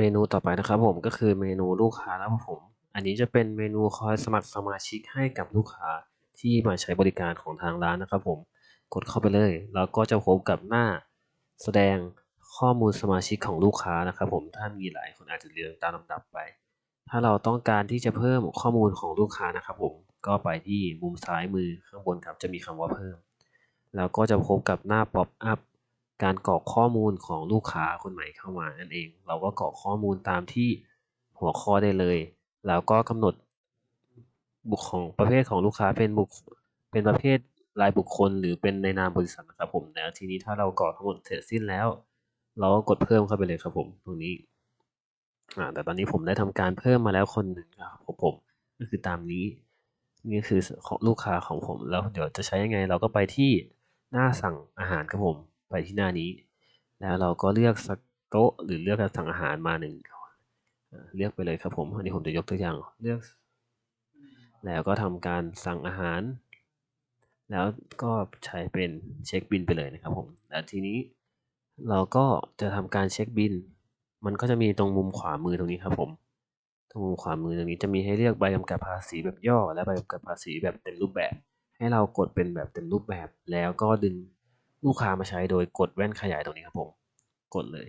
เมนูต่อไปนะครับผมก็คือเมนูลูกค้าแล้วผม อันนี้จะเป็นเมนูคอยสมัครสมาชิกให้กับลูกค้าที่มาใช้บริการของทางร้านนะครับผมกดเข้าไปเลย แล้วก็จะพบกับหน้าแสดงข้อมูลสมาชิกของลูกค้านะครับผมถ้ามีหลายคนอาจจะเรียงตามลำดับไป ถ้าเราต้องการที่จะเพิ่มข้อมูลของลูกค้านะครับผมก็ไปที่มุมซ้ายมือข้างบนครับจะมีคำว่าเพิ่ม แล้วก็จะพบกับหน้าป๊อปอัพ การกรอกข้อมูลของลูกค้าคนใหม่เข้ามานั่นเอง เราก็กรอกข้อมูลตามที่หัวข้อได้เลย แล้วก็กำหนดบุคของประเภทของลูกค้าเป็นบุคเป็นประเภทรายบุคคลหรือเป็นในนามบริษัทนะครับผมแล้วทีนี้ถ้าเรากรอกทั้งหมดเสร็จสิ้นแล้ว เราก็กดเพิ่มเข้าไปเลยครับผมตรงนี้อ่าแต่ตอนนี้ผมได้ทำการเพิ่มมาแล้วคนหนึ่งครับผมผมก็คือตามนี้นี่คือของลูกค้าของผมแล้วเดี๋ยวจะใช้ยังไงเราก็ไปที่หน้าสั่งอาหารครับผม ไปที่หน้านี้ แล้วเราก็เลือกสักโต๊ะหรือเลือกสั่งอาหารมาหนึ่งเลือกไปเลยครับผมอันนี้ผมจะยกตัวอย่างเลือก แล้วก็ทำการสั่งอาหาร แล้วก็ใช้เป็นเช็คบินไปเลยนะครับผมแล้วทีนี้เราก็จะทำการเช็คบิน มันก็จะมีตรงมุมขวามือตรงนี้ครับผม ตรงมุมขวามือตรงนี้จะมีให้เลือกใบกำกับภาษีแบบย่อ และใบกำกับภาษีแบบเต็มรูปแบบ ให้เรากดเป็นแบบเต็มรูปแบบ แล้วก็ดึง ลูกค้ามาใช้โดยกดแว่นขยายตรงนี้ครับผม กดเลย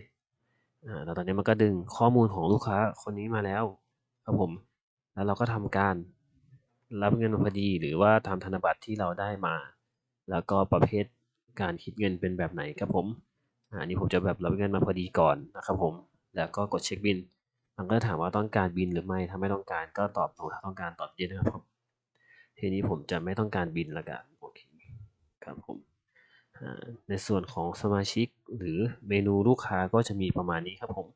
อ่าแล้วตอนนี้มันก็ดึงข้อมูลของลูกค้าคนนี้มาแล้วครับผม แล้วเราก็ทำการรับเงินพอดีหรือว่าทำธนบัตรที่เราได้มา แล้วก็ประเภทการคิดเงินเป็นแบบไหนครับผมอันนี้ผมจะแบบรับเงินมาพอดีก่อนนะครับผม แล้วก็กดเช็คบิน มันก็ถามว่าต้องการบินหรือไม่ ถ้าไม่ต้องการก็ตอบโนถ้าต้องการตอบเย็นนะครับผมทีนี้ผมจะไม่ต้องการบินล้วกัน โอเค ครับผม ในส่วนของสมาชิกหรือเมนูลูกค้าก็จะมีประมาณนี้ครับผม